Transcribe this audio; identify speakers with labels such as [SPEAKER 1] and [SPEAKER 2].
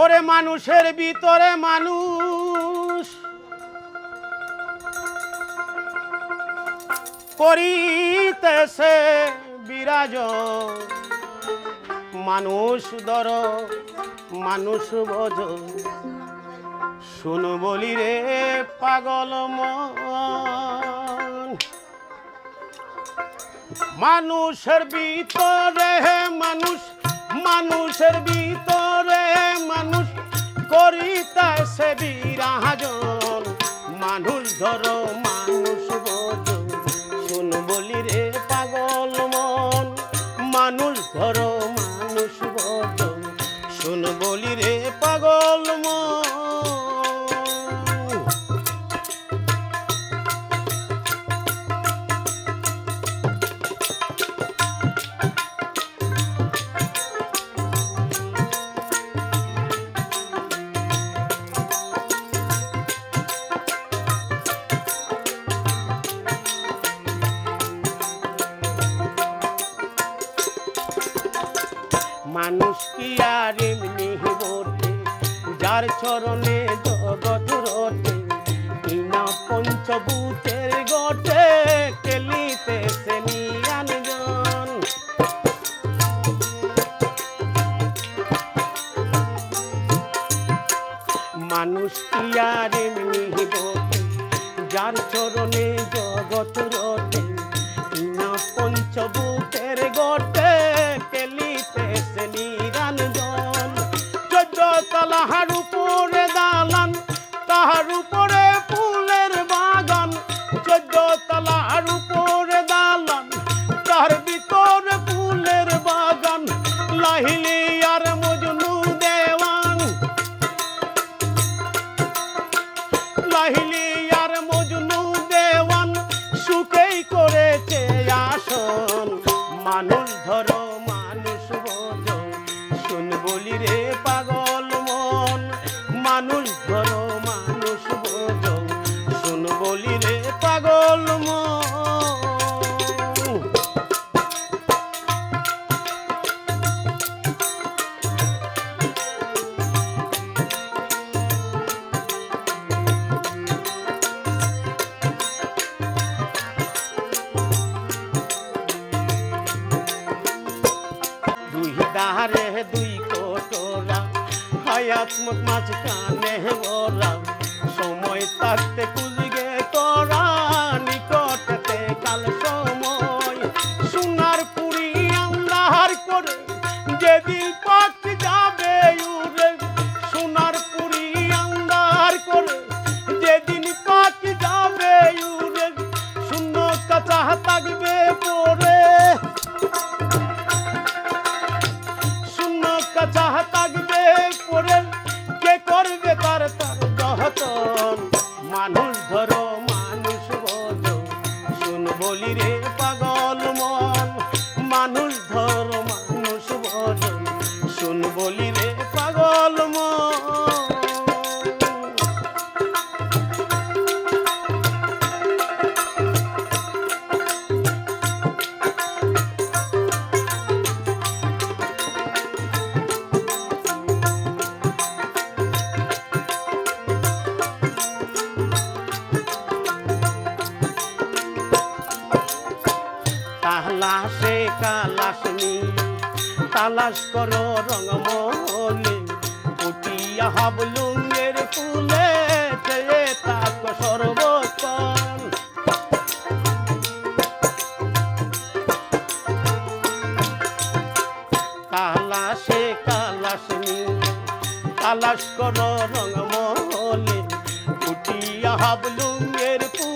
[SPEAKER 1] ওরে মানুষের ভিতরে মানুষ। করিতেছে বিরাজ মানুষ দর মানুষ বজ শুনু বলি রে পাগল মন। মানুষের ভিতরে মানুষ, মানুষের ভিতরে মানুষ কি আর এমনি বটে? যার চরণে জগৎ রটে কিনা পঞ্চভূতের গটে কেলিতেছে নিয়ানজন মানুষ কি আর এমনি বটে? যার চরণে জগৎ রটে না পঞ্চভূতের লাহিলি আর মজনু দেওয়ান, সুখেই করেছে আসন। মানুষ ধরো, মানুষ বোঝো শুন বলি রে পাগল। মাছ কানে বরা সময় থাকতে কুলগে তোরা নিকটতে, কাল সময় সোনার পুরি আন্দার করে। যেদিন পাক যাবে উড়ে, সোনার পুরি আন্দার করে। যেদিন পাক যাবে উড়ে, শূন্য কাঁচা থাকবে তালাশ করো রঙমলি উঠিয়া হাবলুঙ্গের ফুলে তাক সর্বতন তালাশে কালাস নিয়ে, তালাশ করো রঙমলি উঠিয়া হাবলুঙ্গের ফুলে